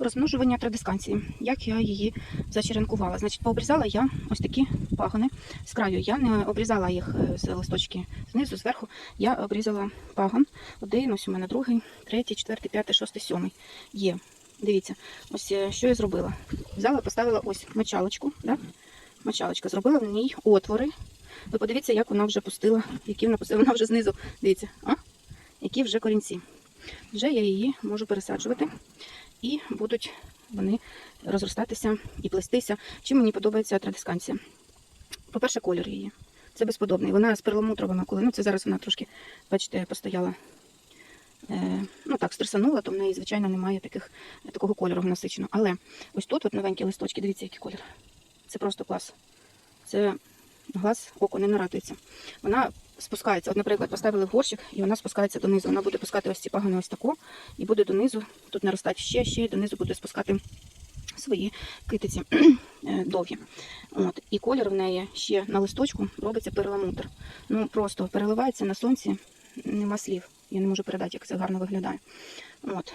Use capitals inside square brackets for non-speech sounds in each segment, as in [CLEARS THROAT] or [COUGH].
розмножування традисканції, як я її зачеренкувала. Значить, пообрізала я ось такі пагони з краю. Я не обрізала їх е, з листочки знизу, зверху. Я обрізала пагон. Один, ось у мене другий, третій, четвертий, п'ятий, шостий, сьомий. Є. Дивіться, ось е, що я зробила. Взяла, поставила ось мочалочку. Да? Мочалочка, зробила в ній отвори. Ви подивіться, як вона вже пустила, які вона пустила. Вона вже знизу. Дивіться, а? які вже корінці. Вже я її можу пересаджувати і будуть вони розростатися і плестися. Чим мені подобається традисканція? По-перше, колір її. Це безподобний. Вона з перламутровими коли. Ну, це зараз вона трошки, бачите, постояла. Е, ну так, стресанула, то в неї, звичайно, немає таких, такого кольору насиченого. Але ось тут от новенькі листочки, дивіться, який колір. Це просто клас. Це глаз око не нарадується. Вона спускається. От, наприклад, поставили в горщик, і вона спускається донизу. Вона буде пускати ось ці пагони ось тако, і буде донизу, тут наростати ще, ще, і донизу буде спускати свої китиці [CLEARS THROAT] е, довгі. От. І колір в неї ще на листочку робиться перламутр. Ну просто переливається на сонці, нема слів. Я не можу передати, як це гарно виглядає. От.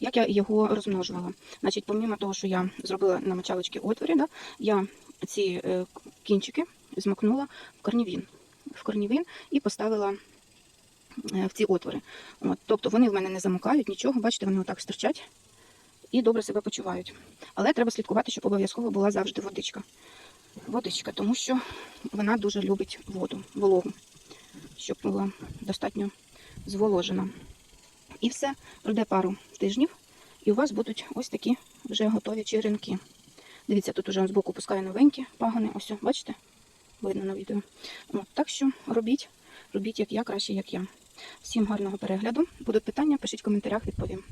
Як я його розмножувала? Значить, помімо того, що я зробила на мочалочці отворі, да, я ці е, кінчики змокнула в корнівін. В корнівін і поставила е, в ці отвори. От, тобто вони в мене не замикають нічого, бачите, вони отак стирчать і добре себе почувають. Але треба слідкувати, щоб обов'язково була завжди водичка. Водичка, тому що вона дуже любить воду, вологу, щоб була достатньо зволожена. І все, пройде пару тижнів, і у вас будуть ось такі вже готові черенки. Дивіться, тут уже з боку пускаю новенькі пагони. Ось, бачите? Видно на відео. От, так що робіть, робіть як я, краще як я. Всім гарного перегляду. Будуть питання, пишіть в коментарях, відповім.